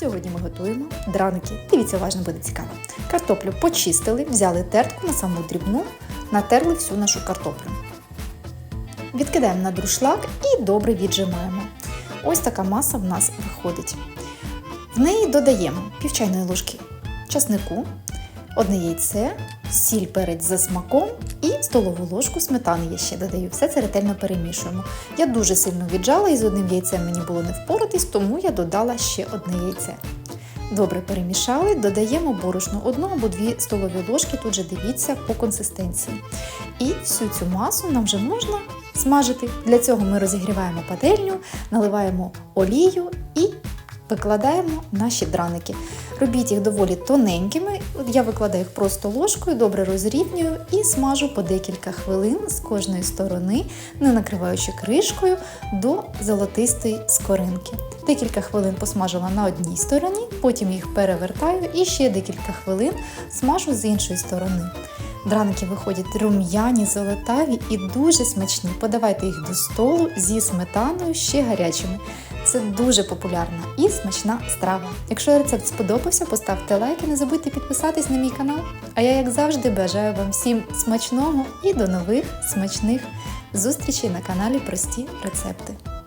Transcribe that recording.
Сьогодні ми готуємо драники. Дивіться, уважно буде цікаво. Картоплю почистили, взяли тертку на саму дрібну, натерли всю нашу картоплю. Відкидаємо на друшлак і добре віджимаємо. Ось така маса в нас виходить. В неї додаємо пів чайної ложки часнику, одне яйце, сіль перець за смаком і столову ложку сметани я ще додаю. Все це ретельно перемішуємо. Я дуже сильно віджала і з одним яйцем мені було не впоратись, тому я додала ще одне яйце. Добре перемішали, додаємо борошно одну або дві столові ложки, тут же дивіться по консистенції. І всю цю масу нам вже можна смажити. Для цього ми розігріваємо пательню, наливаємо олію і викладаємо наші драники. Робіть їх доволі тоненькими. Я викладаю їх просто ложкою, добре розрівнюю і смажу по декілька хвилин з кожної сторони, не накриваючи кришкою до золотистої скоринки. Декілька хвилин посмажила на одній стороні, потім їх перевертаю і ще декілька хвилин смажу з іншої сторони. Драники виходять рум'яні, золотаві і дуже смачні. Подавайте їх до столу зі сметаною ще гарячими. Це дуже популярна і смачна страва. Якщо рецепт сподобався, поставте лайк і не забудьте підписатись на мій канал. А я, як завжди, бажаю вам всім смачного і до нових смачних зустрічей на каналі Прості рецепти.